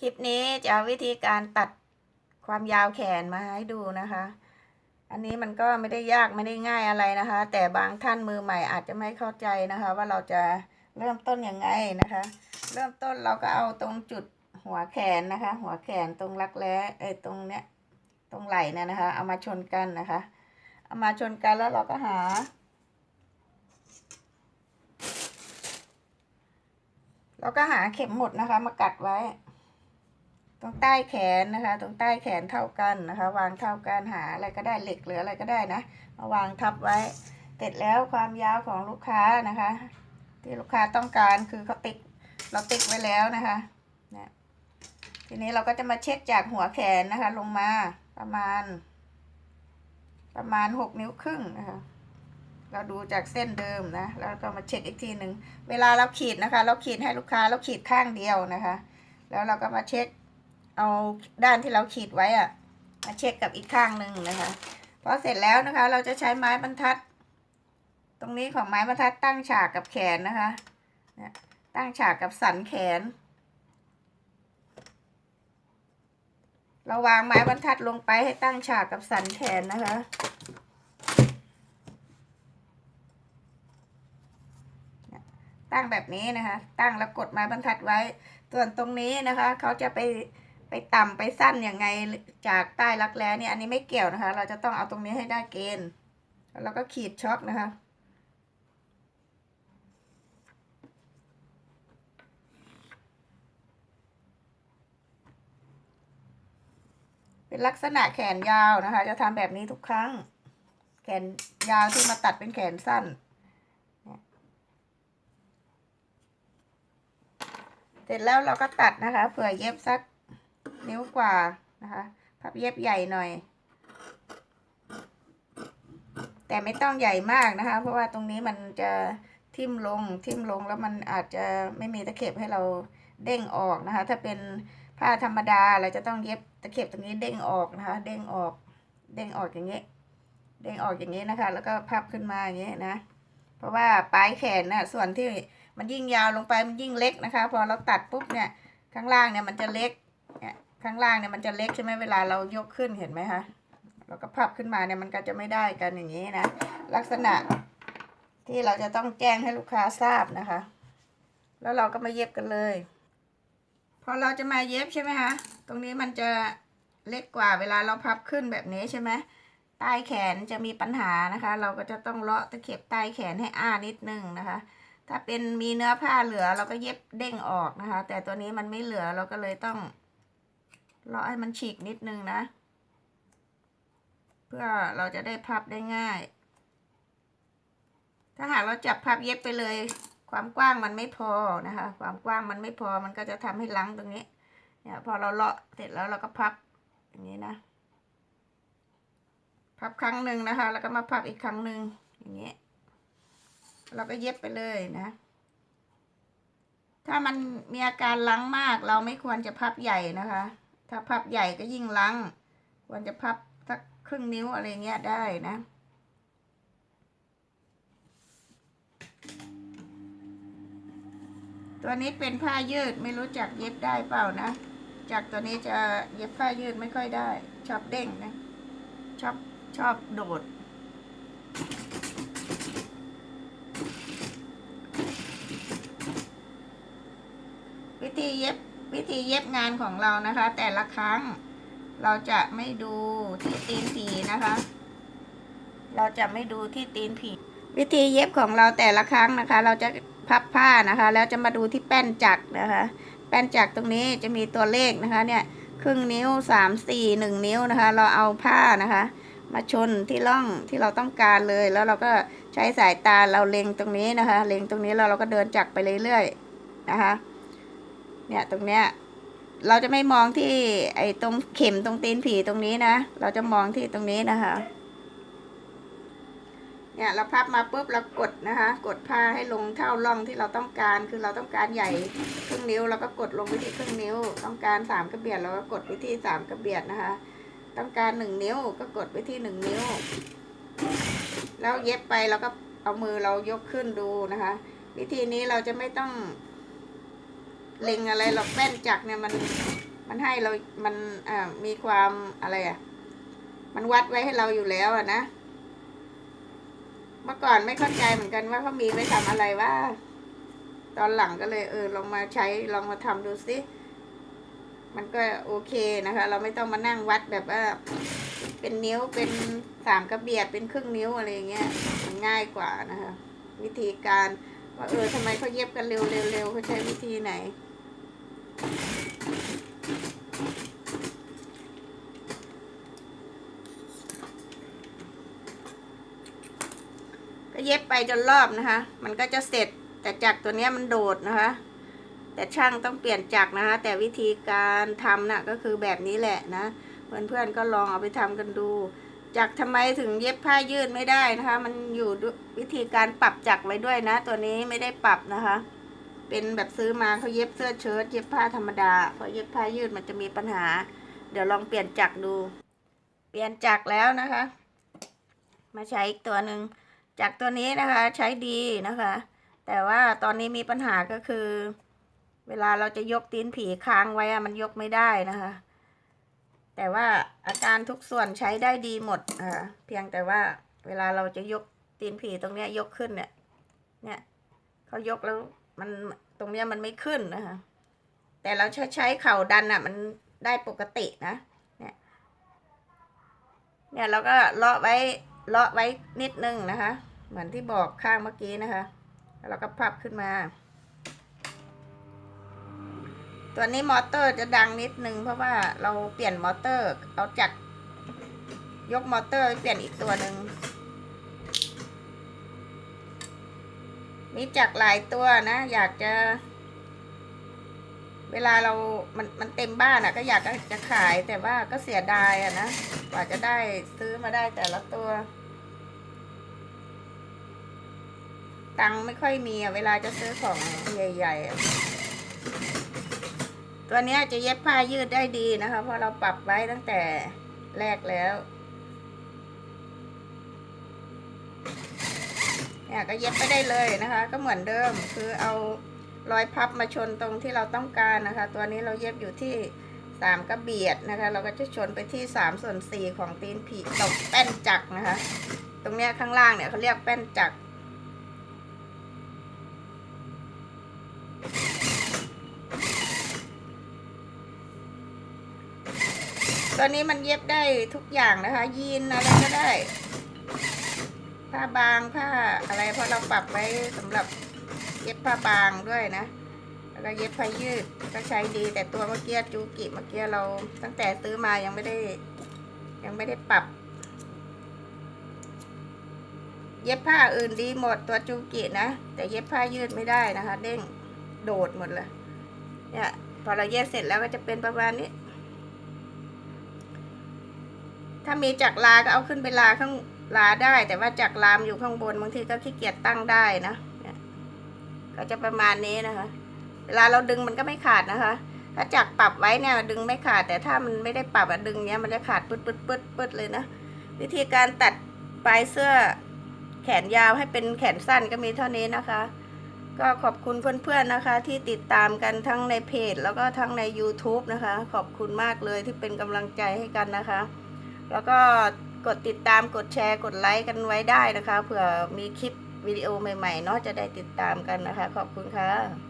คลิปนี้จะเอาวิธีการตัดความยาวแขนมาให้ดูนะคะ อันนี้มันก็ไม่ได้ยากไม่ได้ง่ายอะไรนะคะ แต่บางท่านมือใหม่อาจจะไม่เข้าใจนะคะ ว่าเราจะเริ่มต้นยังไงนะคะ เริ่มต้นเราก็เอาตรงจุดหัวแขนนะคะ หัวแขนตรงรักแร้ไอ้ตรงเนี้ยตรงไหล่เนี่ยนะคะ เอามาชนกันนะคะ เอามาชนกันแล้วเราก็หา เราก็หาเข็มหมุดนะคะ มากัดไว้ รงใต้แขนนะคะ ตรงใต้แขนเท่ากันนะคะ วางเท่ากันหาอะไรก็ได้เหล็กหรืออะไรก็ได้นะมาวางทับไว้ เสร็จแล้วความยาวของลูกค้านะคะ ที่ลูกค้าต้องการคือเขาติ๊กเราติ๊กไว้แล้วนะคะเนี่ยทีนี้เราก็จะมาเช็คจากหัวแขนนะคะ ลงมาประมาณ ประมาณหกนิ้วครึ่งนะคะเราดูจากเส้นเดิมนะ แล้วก็มาเช็คอีกทีหนึ่ง เวลาเราขีดนะคะ เราขีดให้ลูกค้าเราขีดข้างเดียวนะคะ แล้วเราก็มาเช็ค เอาด้านที่เราขีดไว้อะมาเช็คกับอีกข้างหนึ่งนะคะพอเสร็จแล้วนะคะ เราจะใช้ไม้บรรทัด ตรงนี้ของไม้บรรทัดตั้งฉากกับแขนนะคะนี่ตั้งฉากกับสันแขน เราวางไม้บรรทัดลงไปให้ตั้งฉากกับสันแขนนะคะตั้งแบบนี้นะคะ ตั้งแล้วกดไม้บรรทัดไว้ ส่วนตรงนี้นะคะ เขาจะไป ต่ำไปสั้นยังไงจากใต้รักแร้เนี่ยอันนี้ไม่เกี่ยวนะคะ เราจะต้องเอาตรงนี้ให้ได้เกณฑ์แล้วก็ขีดช็อคนะคะเป็นลักษณะแขนยาวนะคะ จะทำแบบนี้ทุกครั้ง แขนยาวที่มาตัดเป็นแขนสั้น เสร็จแล้วเราก็ตัดนะคะ เผื่อเย็บสัก นิ้วกว่านะคะพับเย็บใหญ่หน่อย แต่ไม่ต้องใหญ่มากนะคะ เพราะว่าตรงนี้มันจะทิ่มลงทิ่มลงแล้วมันอาจจะไม่มีตะเข็บให้เราเด้งออกนะคะ ถ้าเป็นผ้าธรรมดาเราจะต้องเย็บตะเข็บตรงนี้เด้งออกนะคะ เด้งออก เด้งออกอย่างนี้เด้งออกอย่างนี้นะคะ แล้วก็พับขึ้นมาอย่างนี้นะ เพราะว่าปลายแขนนะ่ะส่วนที่มันยิ่งยาวลงไปมันยิ่งเล็กนะคะ พอเราตัดปุ๊บเนี่ยข้างล่างเนี่ยมันจะเล็ก ข้างล่างเนี่ยมันจะเล็กใช่ไหมเวลาเรายกขึ้นเห็นไหมคะเราก็พับขึ้นมาเนี่ยมันก็จะไม่ได้กันอย่างนี้นะ ลักษณะที่เราจะต้องแจ้งให้ลูกค้าทราบนะคะ แล้วเราก็มาเย็บกันเลย พอเราจะมาเย็บใช่ไหมคะ ตรงนี้มันจะเล็กกว่าเวลาเราพับขึ้นแบบนี้ใช่ไหมใต้แขนจะมีปัญหานะคะ เราก็จะต้องเลาะตะเข็บใต้แขนให้อ้านิดนึงนะคะ ถ้าเป็นมีเนื้อผ้าเหลือเราก็เย็บเด้งออกนะคะ แต่ตัวนี้มันไม่เหลือเราก็เลยต้อง เลาให้มันฉีกนิดนึงนะ เพื่อเราจะได้พับได้ง่าย ถ้าหากเราจับพับเย็บไปเลย ความกว้างมันไม่พอนะคะ ความกว้างมันไม่พอมันก็จะทำให้ลังตรงนี้ เนี่ยพอเราเลาะเสร็จแล้วเราก็พับอย่างนี้นะ พับครั้งหนึ่งนะคะ แล้วก็มาพับอีกครั้งหนึ่งอย่างนี้เราก็เย็บไปเลยนะ ถ้ามันมีอาการลังมากเราไม่ควรจะพับใหญ่นะคะ ถ้าพับใหญ่ก็ยิ่งลังควรจะพับสักครึ่งนิ้วอะไรเงี้ยได้นะตัวนี้เป็นผ้ายืดไม่รู้จักเย็บได้เปล่านะ จากตัวนี้จะเย็บผ้ายืดไม่ค่อยได้ ชอบเด้งนะ ชอบชอบโดด วิธีเย็บ วิธีเย็บงานของเรานะคะ แต่ละครั้งเราจะไม่ดูที่ตีนผีนะคะ เราจะไม่ดูที่ตีนผีวิธีเย็บของเราแต่ละครั้งนะคะ เราจะพับผ้านะคะ แล้วจะมาดูที่แป้นจักรนะคะ แป้นจักรตรงนี้จะมีตัวเลขนะคะเนี่ยครึ่งนิ้วสามสี่หนึ่งนิ้วนะคะ เราเอาผ้านะคะ มาชนที่ร่องที่เราต้องการเลย แล้วเราก็ใช้สายตาเราเล็งตรงนี้นะคะ เล็งตรงนี้แล้วเราก็เดินจักรไปเรื่อยๆนะคะ เนี่ยตรงเนี้ยเราจะไม่มองที่ไอ้ตรงเข็มตรงตีนผีตรงนี้นะ เราจะมองที่ตรงนี้นะคะ เนี่ยเราพับมาปุ๊บเรากดนะคะ กดผ้าให้ลงเท่าร่องที่เราต้องการ คือเราต้องการใหญ่ครึ่งนิ้วเราก็กดลงไปที่ครึ่งนิ้ว ต้องการสามกระเบียดเราก็กดไปที่สามกระเบียดนะคะ ต้องการหนึ่งนิ้วก็กดไปที่หนึ่งนิ้ว แล้วเย็บไปเราก็เอามือเรายกขึ้นดูนะคะ วิธีนี้เราจะไม่ต้อง เล็งอะไรหรอกแป้นจักรเนี่ยมันมันให้เรา มันอ่ามีความอะไรอะ มันวัดไว้ให้เราอยู่แล้วอะนะ เมื่อก่อนไม่เข้าใจเหมือนกันว่าเขามีไว้ทำอะไรว่า ตอนหลังก็เลย เออลองมาใช้ลองมาทำดูสิ มันก็โอเคนะคะ เราไม่ต้องมานั่งวัดแบบว่า เป็นนิ้วเป็นสามกระเบียดเป็นครึ่งนิ้วอะไรอย่างเงี้ย มันง่ายกว่านะคะ วิธีการว่าเออทำไมเขาเย็บกันเร็วเร็วๆเขาใช้วิธีไหน ก็เย็บไปจนรอบนะคะ มันก็จะเสร็จ แต่จักตัวนี้มันโดดนะคะ แต่ช่างต้องเปลี่ยนจักนะคะ แต่วิธีการทำน่ะก็คือแบบนี้แหละนะ เพื่อนๆก็ลองเอาไปทำกันดูจักทำไมถึงเย็บผ้ายืดไม่ได้นะคะ มันอยู่วิธีการปรับจักไว้ด้วยนะ ตัวนี้ไม่ได้ปรับนะคะ เป็นแบบซื้อมาเขาเย็บเสื้อเชิ้ตเย็บผ้าธรรมดาพอเย็บผ้ายืดมันจะมีปัญหา เดี๋ยวลองเปลี่ยนจักรดู เปลี่ยนจักรแล้วนะคะ มาใช้อีกตัวหนึ่งจักรตัวนี้นะคะใช้ดีนะคะ แต่ว่าตอนนี้มีปัญหาก็คือ เวลาเราจะยกตีนผีค้างไว้อะมันยกไม่ได้นะคะ แต่ว่าอาการทุกส่วนใช้ได้ดีหมดอ่าเพียงแต่ว่าเวลาเราจะยกตีนผีตรงเนี้ยยกขึ้นเนี่ย เนี่ยเขายกแล้ว มันตรงเนี้ยมันไม่ขึ้นนะคะ แต่เราใช้ใช้เข่าดันอะ มันได้ปกตินะ เนี่ย เนี่ยเราก็เลาะไว้เลาะไว้นิดนึงนะคะ เหมือนที่บอกข้างเมื่อกี้นะคะแล้วเราก็พับขึ้นมา ตัวนี้มอเตอร์จะดังนิดนึงเพราะว่าเราเปลี่ยนมอเตอร์ เอาจากยกมอเตอร์ไปเปลี่ยนอีกตัวหนึ่ง มีจากหลายตัวนะ อยากจะ เวลาเรา มันมันเต็มบ้านอะ่ะ ก็อยากจะขายแต่ว่าก็เสียดายอะนะกว่าจะได้ซื้อมาได้แต่ละตัว ตังค์ไม่ค่อยมีอะเวลาจะซื้อของใหญ่ๆ ตัวเนี้ยจะเย็บผ้ายืดได้ดีนะคะ เพราะเราปรับไว้ตั้งแต่แรกแล้ว เนี่ยก็เย็บไปได้เลยนะคะ ก็เหมือนเดิมคือเอารอยพับมาชนตรงที่เราต้องการนะคะ ตัวนี้เราเย็บอยู่ที่สามกระเบียดนะคะ เราก็จะชนไปที่สามส่วนสี่ของตีนผีตกแป้นจักนะคะ ตรงเนี้ยข้างล่างเนี่ยเขาเรียกแป้นจักตัวนี้มันเย็บได้ทุกอย่างนะคะ ยีนอะไรก็ได้ ผ้าบางผ้าอะไรเพราะเราปรับไว้สำหรับเย็บผ้าบางด้วยนะ แล้วก็เย็บผ้ายืดก็ใช้ดีแต่ตัวเมื่อกี้จูกิเมื่อกี้เราตั้งแต่ซื้อมายังไม่ได้ ยังไม่ได้ปรับ เย็บผ้าอื่นดีหมดตัวจูกินะ แต่เย็บผ้ายืดไม่ได้นะคะ เด้งโดดหมดเลยเนี่ยพอเราเย็บเสร็จแล้วก็จะเป็นประมาณนี้ ถ้ามีจักรลาก็เอาขึ้นไปลาข้าง ลาได้ แต่ว่าจักรลามอยู่ข้างบนบางทีก็ขี้เกียจตั้งได้นะก็จะประมาณนี้นะคะ เวลาเราดึงมันก็ไม่ขาดนะคะ ถ้าจักรปรับไว้เนี่ยดึงไม่ขาด แต่ถ้ามันไม่ได้ปรับอะดึงเนี้ยมันจะขาดปึ๊ดปึ๊ดปึ๊ดปึ๊ดเลยนะ วิธีการตัดปลายเสื้อแขนยาวให้เป็นแขนสั้นก็มีเท่านี้นะคะ ก็ขอบคุณเพื่อนๆนะคะ ที่ติดตามกันทั้งในเพจ แล้วก็ทั้งใน YouTube นะคะ ขอบคุณมากเลยที่เป็นกำลังใจให้กันนะคะ แล้วก็ กดติดตามกดแชร์กดไลค์กันไว้ได้นะคะเผื่อมีคลิปวิดีโอใหม่ๆเนาะจะได้ติดตามกันนะคะ ขอบคุณค่ะ